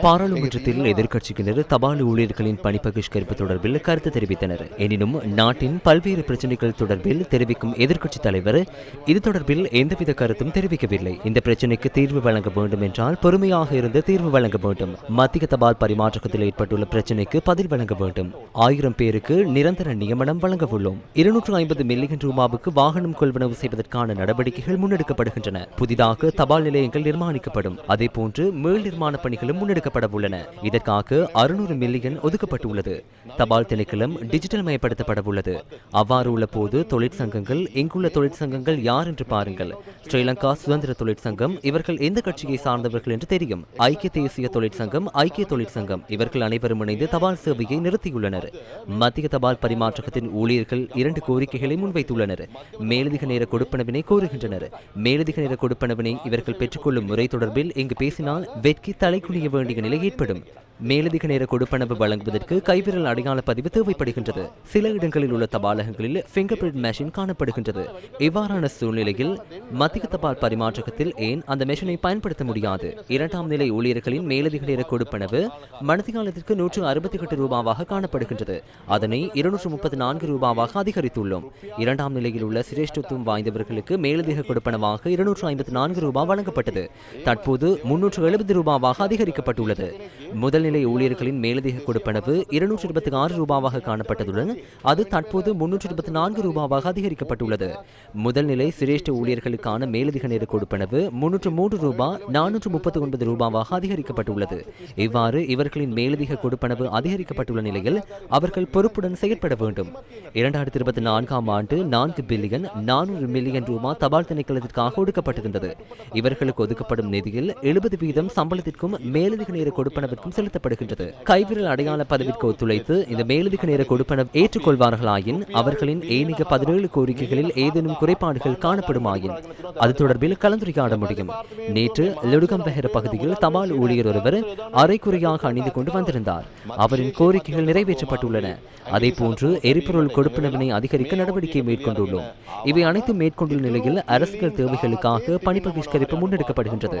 பாராளுமன்றத்தில் எதிர்க்கட்சியினர் தபால் ஊழியர்களின் பணி பகிஷ்கரிப்பு தொடர்பில் கருத்து தெரிவித்தனர். எனினும் நாட்டின் பல்வேறு பிரச்சினைகள் தொடர்பில் தெரிவிக்கும் எதிர்க்கட்சித் தலைவர் இது தொடர்பில் எந்தவித கருத்தும் தெரிவிக்கவில்லை. இந்த பிரச்சினைக்கு தீர்வு வழங்க வேண்டும் என்றால் பொறுமையாக இருந்து தீர்வு வழங்க வேண்டும். மத்திய தபால் பரிமாற்றத்தில் ஏற்பட்டுள்ள பிரச்சினைக்கு பதில் வழங்க வேண்டும். ஆயிரம் பேருக்கு நிரந்தர நியமனம் வழங்கவுள்ளோம் இருநூற்று ஐம்பது மில்லியன் ரூபாவுக்கு வாகனம் கொள்வனவு செய்வதற்கான நடவடிக்கைகள் முன்னெடுக்கப்படுகின்றன புதிதாக தபால் நிலையங்கள் நிர்மாணிக்கப்படும். அதேபோன்று மேல் நிர்மாண பணிகளும் முன்னெடுக்கப்பட உள்ளன. இதற்காக அறுநூறு மில்லியன் ஒதுக்கப்பட்டுள்ளது. தபால் திணைக்களம் டிஜிட்டல் மயப்படுத்தப்பட உள்ளது. அவ்வாறு உள்ள போது தொழிற்சங்கங்கள் இங்குள்ள தொழிற்சங்கங்கள் யார் என்று பாருங்கள். ஸ்ரீலங்கா சுதந்திர தொழிற்சங்கம் இவர்கள் எந்த கட்சியை சார்ந்தவர்கள் என்று தெரியும். ஐக்கிய தேசிய தொழிற்சங்கம் ஐக்கிய தொழிற்சங்கம் இவர்கள் அனைவரும் இணைந்து தபால் சேவையை நிறுத்தியுள்ளனர். மத்திய தபால் பரிமாற்றகத்தின் ஊழியர்கள் இரண்டு கோரிக்கைகளை முன்வைத்துள்ளனர். மேலதிக நேர கொடுப்பனவினை கோருகின்றனர். மேலதிக நிற கொடுப்பனவினை இவர்கள் பெற்றுக்கொள்ளும் முறை தொடர்பில் இங்கு பேசினால் வெட்கி தலைக்குனிய வேண்டிய நிலை ஏற்படும். மேலதிக நேர கொடுப்பனவு வழங்குவதற்கு கைவிரல் அடையாள பதிவு தேவைப்படுகின்றது. சில இடங்களில் உள்ள தபாலகங்களில் பிங்கர் பிரிண்ட் மெஷின் காணப்படுகின்றது. இவ்வாறான சூழ்நிலையில் மத்திய தபால் பரிமாற்றகத்தில் ஏன் அந்த மெஷினை பயன்படுத்த முடியாது? இரண்டாம் நிலை ஊழியர்களின் மேலதிக நேர கொடுப்பனவு மனதிகாலத்திற்கு நூற்று அறுபத்தி எட்டு ரூபாவாக காணப்படுகின்றது. அதனை இருநூற்று முப்பத்தி நான்கு ரூபாவாக அதிகரித்துள்ளோம். இரண்டாம் நிலையில் உள்ள சிரேஷ்டத்துவம் வாய்ந்தவர்களுக்கு மேலதிக கொடுப்பனவாக இருநூற்று ஐம்பத்தி நான்கு ரூபாய் வழங்கப்பட்டது. தற்போது முன்னூற்று எழுபது ரூபாவாக அதிகரிக்கப்பட்டுள்ளது. முதல் நிலை ஊழியர்களின் மேலதிக கொடுப்பனவு இருநூற்றி இருபத்தி ஆறு ரூபாவாக காணப்பட்டதுடன் அது தற்போது முன்னூற்றி இருபத்தி நான்கு ரூபாவாக அதிகரிக்கப்பட்டுள்ளது. முதல் நிலை சிரேஷ்ட ஊழியர்களுக்கான மேலதிக நேர கொடுப்பனவு முன்னூற்று மூன்று ரூபாய் நானூற்று முப்பத்தி ஒன்பது ரூபாவாக அதிகரிக்கப்பட்டுள்ளது. இவ்வாறு இவர்களின் மேலதிக கொடுப்பனவு அதிகரிக்கப்பட்டுள்ள நிலையில் அவர்கள் பொறுப்புடன் செயற்பட வேண்டும். இரண்டாயிரத்தி இருபத்தி நான்காம் ஆண்டு நான்கு பில்லியன் நானூறு மில்லியன் ரூபாய் தபால் திணைக்களத்திற்காக ஒதுக்கப்பட்டிருந்தது இவர்களுக்கு ஒதுக்கப்படும் நிதியில் எழுபது வீதம் சம்பளத்திற்கும் மேலதிக நேர கொடுப்பனவிற்கும் நடத்தப்படுகின்றது கைவிரல் அடையாள பதவிக்கு ஒத்துழைத்து இந்த மேலதிக நேர கொடுப்பனவு ஏற்றுக்கொள்வார்களாயின் அவர்களின் ஏனைய பதினேழு கோரிக்கைகளில் ஏதேனும் குறைபாடுகள் காணப்படுமாயின் அது தொடர்பில் கலந்துரையாட முடியும். நேற்று லெடுகம்பெஹர பகுதியில் தபால் ஊழியர் ஒருவர் அரைக்குறையாக அணிந்து கொண்டு வந்திருந்தார். அவரின் கோரிக்கைகள் நிறைவேற்றப்பட்டுள்ளன. அதே போன்று எரிபொருள் கொடுப்பினவினை அதிகரிக்க நடவடிக்கை மேற்கொண்டுள்ளோம். இவை அனைத்தும் மேற்கொண்டுள்ள நிலையில் அரசியல் தேவைகளுக்காக பணி பகிஷ்கரிப்பு முன்னெடுக்கப்படுகின்றது.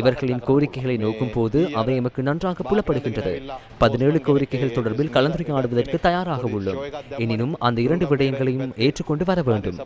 இவர்களின் கோரிக்கைகளை நோக்கும் போது அவை எமக்கு நன்றாக புலப்படுகின்றது பதினேழு கோரிக்கைகள் தொடர்பில் கலந்துரையாடுவதற்கு தயாராக உள்ளோம். எனினும் அந்த இரண்டு விடயங்களையும் ஏற்றுக்கொண்டு வர வேண்டும்.